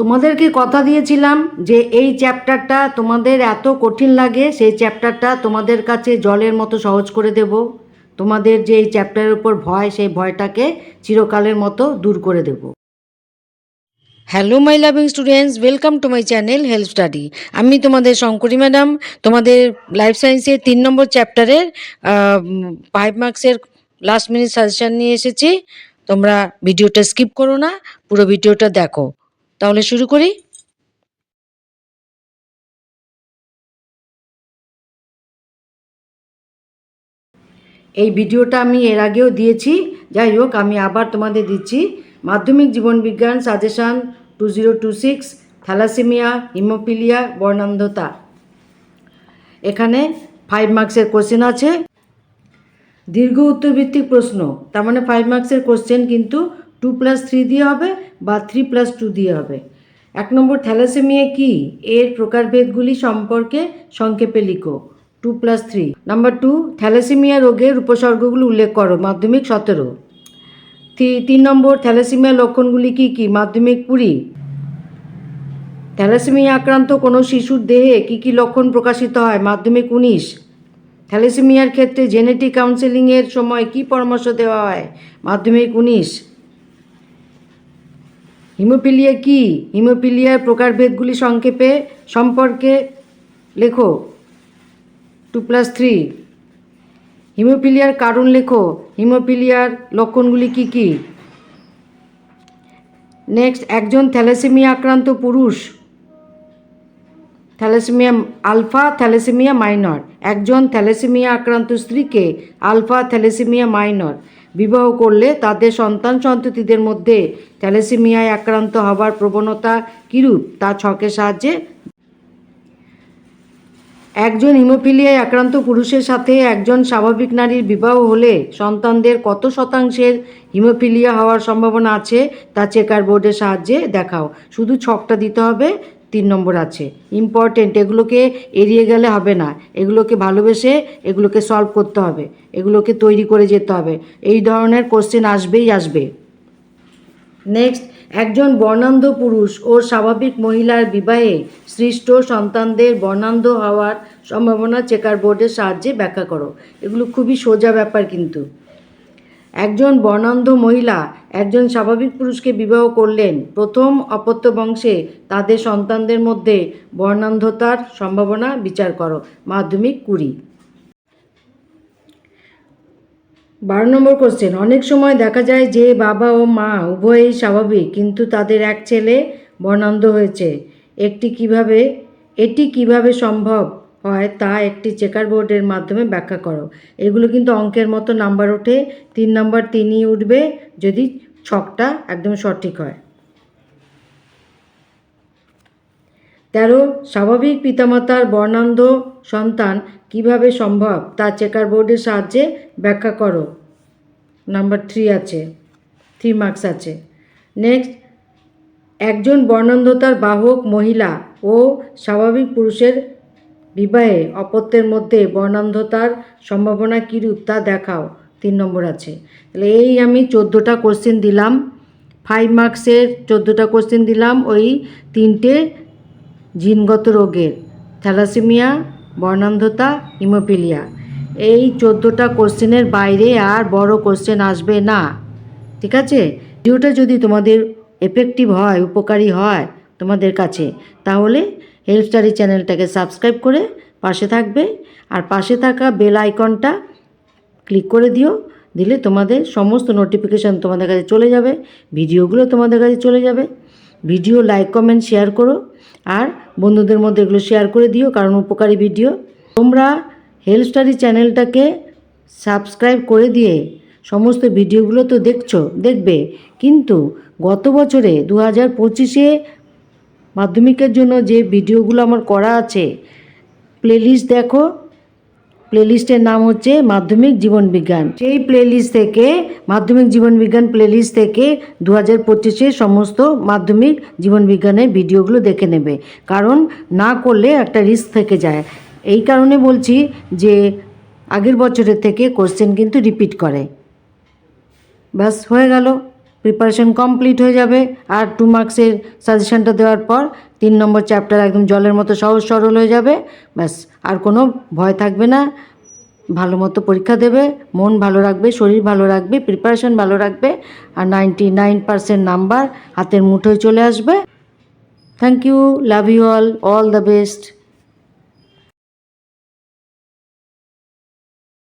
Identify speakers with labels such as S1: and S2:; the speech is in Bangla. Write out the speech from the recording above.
S1: তোমাদেরকে কথা দিয়েছিলাম যে এই চ্যাপ্টারটা তোমাদের এত কঠিন লাগে, সেই চ্যাপ্টারটা তোমাদের কাছে জলের মতো সহজ করে দেব। তোমাদের যে এই চ্যাপ্টারের উপর ভয়, সেই ভয়টাকে চিরকালের মতো দূর করে দেব। Hello my loving students welcome to my channel health study আমি তোমাদের শঙ্করী ম্যাডাম, তোমাদের লাইফ সায়েন্সের তিন নম্বর চ্যাপ্টারের ফাইভ মার্কসের লাস্ট মিনিট সাজেশন নিয়ে এসেছি। তোমরা ভিডিওটা স্কিপ করো না, পুরো ভিডিওটা দেখো। তাহলে শুরু করি? এই ভিডিওটা আমি এর আগেও দিয়েছি। যাই হোক, আমি আবার তোমাদের দিচ্ছি। মাধ্যমিক জীবনবিজ্ঞান suggestion two zero two six, thalassaemia haemophilia বর্ণান্ধতা। এখানে ফাইভ মার্কসের কোশ্চেন আছে। দীর্ঘ উত্তরভিত্তিক প্রশ্ন, তার মানে ফাইভ মার্কসের কোশ্চেন কিন্তু টু প্লাস থ্রি দিয়ে হবে বা থ্রি প্লাস টু দিয়ে হবে। এক নম্বর থ্যালাসেমিয়া কি? এর প্রকারভেদগুলি সম্পর্কে সংক্ষেপে লিখো। Two plus three number two thalassaemia রোগের উপসর্গগুলো উল্লেখ করো, মাধ্যমিক সতেরো। তিন নম্বর, থ্যালাসেমিয়া লক্ষণগুলি কি কি? মাধ্যমিক কুড়ি। থ্যালাসেমিয়া আক্রান্ত কোনো শিশুর দেহে কি কি লক্ষণ প্রকাশিত হয়? মাধ্যমিক উনিশ। থ্যালাসেমিয়ার ক্ষেত্রে জেনেটিক কাউন্সেলিংয়ের সময় কি পরামর্শ দেওয়া হয়? মাধ্যমিক উনিশ। হিমোপিলিয়া কি? হিমোপিলিয়ার প্রকারভেদগুলি সংক্ষেপে, সম্পর্কে লেখো। Two plus three. হিমোপিলিয়ার কারণ লেখো। হিমোপিলিয়ার লক্ষণগুলি কি কি? নেক্সট, একজন থ্যালাসেমিয়া আক্রান্ত পুরুষ। Thalassaemia alpha, thalassaemia minor. একজন থ্যালাসেমিয়া আক্রান্ত স্ত্রীকে আলফা, থ্যালাসেমিয়া মাইনর। বিবাহ করলে তাদের সন্তান সন্ততিদের মধ্যে থ্যালাসেমিয়ায় আক্রান্ত হবার প্রবণতা কীরূপ তা ছকের সাহায্যে একজন হিমোফিলিয়ায় আক্রান্ত পুরুষের সাথে একজন স্বাভাবিক নারীর বিবাহ হলে সন্তানদের কত শতাংশের হিমোফিলিয়া হওয়ার সম্ভাবনা আছে তা চেকার বোর্ডের সাহায্যে দেখাও। শুধু ছকটা দিতে হবে তিন নম্বর আছে। ইম্পর্টেন্ট এগুলোকে এড়িয়ে গেলে হবে না। এগুলোকে ভালোবেসে এগুলোকে সলভ করতে হবে। এগুলোকে তৈরি করে যেতে হবে। এই ধরনের কোশ্চেন আসবেই আসবে। নেক্সট একজন বর্ণান্ধ পুরুষ ও স্বাভাবিক মহিলার বিবাহে সৃষ্ট সন্তানদের বর্ণান্ধ হওয়ার সম্ভাবনা চেকার বোর্ডের সাহায্যে ব্যাখ্যা করো। এগুলো খুবই সোজা ব্যাপার কিন্তু। একজন বর্ণান্ধ মহিলা একজন স্বাভাবিক পুরুষকে বিবাহ করলেন। প্রথম অপত্য বংশে তাদের সন্তানদের মধ্যে বর্ণান্ধতার সম্ভাবনা বিচার করো। মাধ্যমিক কুড়ি। বারো নম্বর কোশ্চেন অনেক সময় দেখা যায় যে বাবা ও মা উভয়ই স্বাভাবিক, কিন্তু তাদের এক ছেলে বর্ণান্ধ হয়েছে। একটি কীভাবে এটি কীভাবে সম্ভব? হয়, তা একটি চেকার বোর্ডের মাধ্যমে ব্যাখ্যা করো। এগুলো কিন্তু অঙ্কের মতো নাম্বার ওঠে, তিন নম্বর তিনই উঠবে যদি ছকটা একদম সঠিক হয়। তেরো, স্বাভাবিক পিতামাতার বর্ণান্ধ সন্তান কীভাবে সম্ভব? তা চেকার বোর্ডের সাহায্যে ব্যাখ্যা করো। নাম্বার থ্রি আছে, থ্রি মার্কস আছে। নেক্সট, একজন বর্ণান্ধতার বাহক মহিলা ও স্বাভাবিক পুরুষের বিবাহে অপত্যের মধ্যে বর্ণান্ধতার সম্ভাবনা কীরূপ তা দেখাও তিন নম্বর আছে। তাহলে এই আমি চোদ্দোটা কোশ্চেন দিলাম। ফাইভ মার্কসের চোদ্দোটা কোশ্চেন দিলাম। ওই তিনটে জিনগত রোগের, থ্যালাসেমিয়া, বর্ণান্ধতা হিমোপিলিয়া এই চোদ্দোটা কোশ্চেনের বাইরে আর বড় কোশ্চেন আসবে না। ঠিক আছে? ভিডিওটা যদি তোমাদের এফেক্টিভ হয়, উপকারী হয় তোমাদের কাছে, তাহলে হেল্প স্টাডি চ্যানেলটাকে সাবস্ক্রাইব করে পাশে থাকবে। আর পাশে থাকা বেল আইকনটা ক্লিক করে দিও, দিলে তোমাদের সমস্ত নোটিফিকেশান তোমাদের কাছে চলে যাবে, ভিডিওগুলো তোমাদের কাছে চলে যাবে। ভিডিও লাইক কমেন্ট শেয়ার করো, আর বন্ধুদের মধ্যে এগুলো শেয়ার করে দিও, কারণ উপকারী ভিডিও তোমরা হেলথ স্টাডি চ্যানেলটাকে সাবস্ক্রাইব করে দিয়ে সমস্ত ভিডিওগুলো তো দেখছ, দেখবে। কিন্তু গত বছরে দু হাজার পঁচিশে মাধ্যমিকের জন্য যে ভিডিওগুলো আমার করা আছে প্লেলিস্ট দেখো। প্লেলিস্টের নাম হচ্ছে মাধ্যমিক জীবন বিজ্ঞান। সেই প্লেলিস্ট থেকে, মাধ্যমিক জীবন বিজ্ঞান প্লেলিস্ট থেকে দু হাজার পঁচিশে সমস্ত মাধ্যমিক জীবন বিজ্ঞানের ভিডিওগুলো দেখে নেবে। কারণ না করলে একটা রিস্ক থেকে যায়। এই কারণে বলছি যে আগের বছরের থেকে কোশ্চেন কিন্তু রিপিট করে। ব্যাস, হয়ে গেল। প্রিপারেশন কমপ্লিট হয়ে যাবে। আর টু মার্কসের সাজেশনটা দেওয়ার পর তিন নম্বর চ্যাপ্টার একদম জলের মতো সহজ সরল হয়ে যাবে। ব্যাস, আর কোনো ভয় থাকবে না। ভালো মতো পরীক্ষা দেবে, মন ভালো রাখবে, শরীর ভালো রাখবে প্রিপারেশন ভালো রাখবে, আর নাইনটি নাইন পার্সেন্ট নাম্বার হাতের মুঠোয় চলে আসবে। Thank you love you all all the best